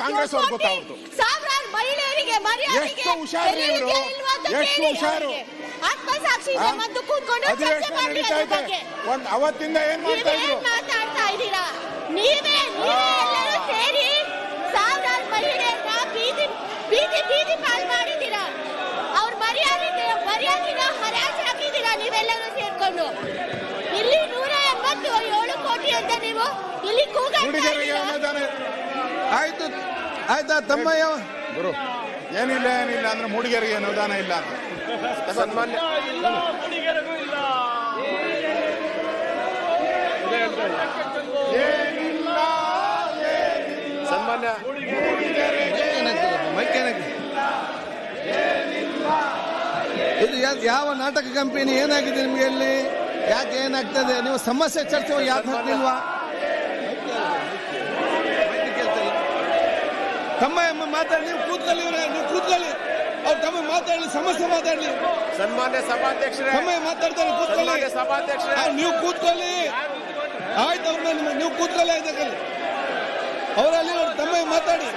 ಕಾಂಗ್ರೆಸ್ ಅವ್ರು. ಸಾವಿರಾರು ಮಹಿಳೆಯರಿಗೆ ಎಷ್ಟು ಹುಷಾರು ಎಷ್ಟು ಹುಷಾರು? ಆತ್ಮಸಾಕ್ಷಿ ಒಂದ್ ಅವತ್ತಿಂದ ಏನ್ ಮಾಡ್ತಾ ಇದ್ರು? ನೀವೆಲ್ಲರೂ ಸೇರ್ಕೊಂಡು. ಇಲ್ಲಿ ನೂರ ಎಂಬತ್ತು ಏಳು ಕೋಟಿ ಅಂತ ನೀವು ಇಲ್ಲಿ ಆಯ್ತು ಆಯ್ತಾ ತಮ್ಮಯ್ಯ? ಗುರು ಏನಿಲ್ಲ ಏನಿಲ್ಲ ಅಂದ್ರೆ ಮೂಡಿಗೆರೆಗೆ ಅನುದಾನ ಇಲ್ಲ ಅಂತ. ಸನ್ಮಾನ್ಯ. ಸನ್ಮಾನ್ಯ ಮೈಕ್ ಏನಾಗ್ತದೆ ಇದು ಯಾ- ಯಾವ ನಾಟಕ ಕಂಪನಿ ಏನಾಗಿದೆ ನಿಮಗೆ ಇಲ್ಲಿ? ಯಾಕೆ ಏನಾಗ್ತದೆ? ನೀವು ಸಮಸ್ಯೆ ಚರ್ಚೆ ಯಾಕೆ ಹಾಕ್ಲಿಲ್ವಾ ತಮ್ಮ ಎಮ್ಮ ಮಾತಾಡಿ ನೀವು ಕೂತ್ಕೊಳ್ಳಿ ನೀವು ಕೂತ್ಕೊಳ್ಳಿ. ಅವ್ರು ತಮ್ಮ ಮಾತಾಡಲಿ ಸಮಸ್ಯೆ ಮಾತಾಡಿ ಸನ್ಮಾನ್ಯ ಸಭಾಧ್ಯಕ್ಷರೇ ತಮ್ಮ ಮಾತಾಡ್ತಾರೆ ಕೂತ್ಕೊಳ್ಳಿ. ಸಭಾಧ್ಯಕ್ಷರೇ. ನೀವು ಕೂತ್ಕೊಳ್ಳಿ. ಆಯ್ತು ಅವ್ರ ನೀವು ಕೂತ್ಕೊಳ್ಳಿ ಆಯ್ತಕ್ಕಲ್ಲಿ ಅವರಲ್ಲಿ ಮಾತಾಡಿ.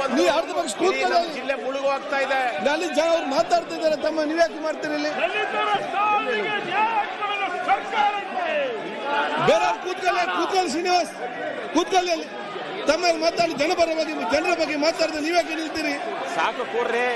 ಬಂದು ನೀವು ಅರ್ಧ ಪಕ್ಷ ಜಿಲ್ಲೆ ಮುಳುಗು ಇದೆ. ಅಲ್ಲಿ ಜನ ಅವ್ರು ಮಾತಾಡ್ತಾ ಇದ್ದಾರೆ ತಮ್ಮ ನೀವ್ಯಾಕೆ ಮಾಡ್ತೀರಿ ಇಲ್ಲಿ. ಬೇರೆ ಕೂತ್ಕೊಳ್ಳಿ ಕೂತ್ಕೊಳ್ಳಿ ಶ್ರೀನಿವಾಸ್. ಕೂತ್ಕೊಳ್ಳಿ ಅಲ್ಲಿ. ತಮ್ಮ ಮಾತಾಡಿ ಜನಪರ ಬಗ್ಗೆ ಜನರ ಬಗ್ಗೆ ಮಾತಾಡಿದ್ರೆ ನೀವ್ಯಾಕೆ ನಿಲ್ತೀರಿ ಸಾಕು ಕೂರ್ರಿ.